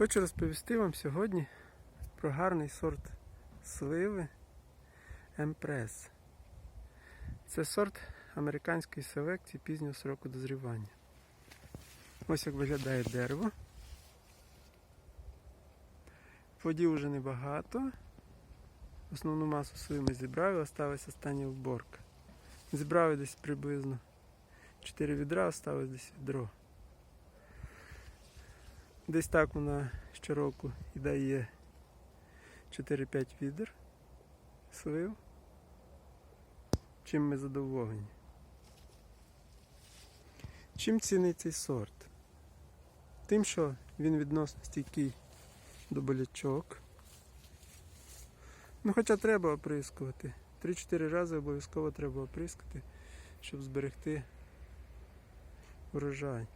Хочу розповісти вам сьогодні про гарний сорт сливи Емпрес. Це сорт американської селекції пізнього сроку дозрівання. Ось як виглядає дерево. Плодів вже небагато. Основну масу сливи ми зібрали, осталась остання уборка. Зібрали десь приблизно 4 відра, осталось десь відро. Десь так вона щороку і дає 4-5 відер слив. Чим ми задоволені. Чим цінний цей сорт? Тим, що він відносно стійкий до болячок. Ну, хоча треба оприскувати. 3-4 рази обов'язково треба оприскати, щоб зберегти врожай.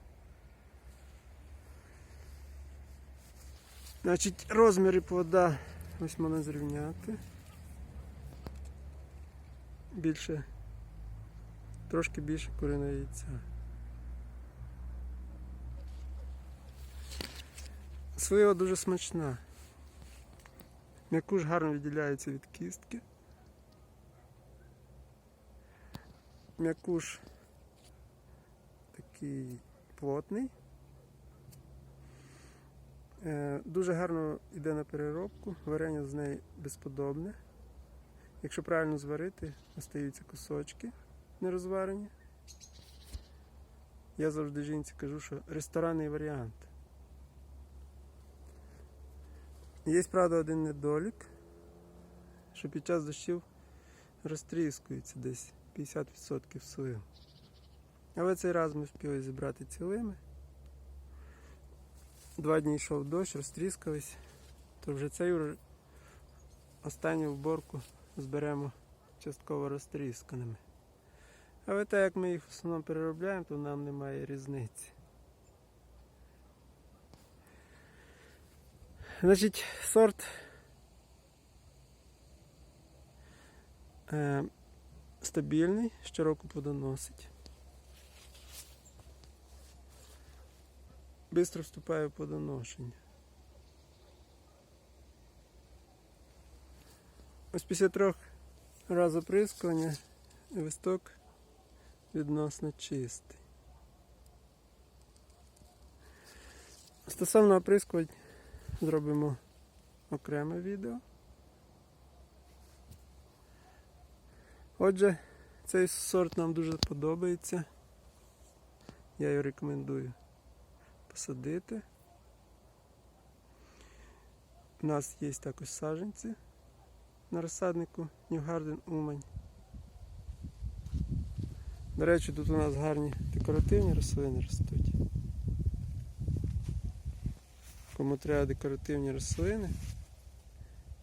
Значить, розміри плода ось можна зрівняти. Більше, трошки більше куриного яйця. Слива дуже смачна. М'якуш гарно відділяється від кістки. М'якуш такий плотний. Е, Дуже гарно йде на переробку, варення з неї безподобне. Якщо правильно зварити, остаються кусочки нерозварені. Я завжди жінці кажу, що ресторанний варіант. Є, правда, один недолік, що під час дощів розтріскується десь 50% слив. Але цей раз ми встигли зібрати цілими. Два дні йшов дощ, розтріскались, то вже цей ур- останню вборку зберемо частково розтрісканими. Але так як ми їх в основному переробляємо, то нам немає різниці. Значить, сорт е, стабільний, щороку плодоносить. Бистро вступає в плодоношення. Ось після трьох разів оприскування листок відносно чистий. Стосовно оприскувань зробимо окреме відео. Отже, цей сорт нам дуже подобається. Я його рекомендую посадити. У нас є також саджанці на розсаднику Garden Умань. До речі, тут у нас гарні декоративні рослини ростуть. Кому треба декоративні рослини,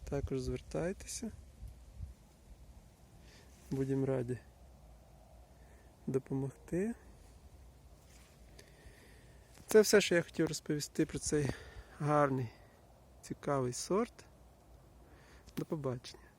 також звертайтеся. Будемо раді допомогти. Це все, що я хотів розповісти про цей гарний, цікавий сорт. До побачення.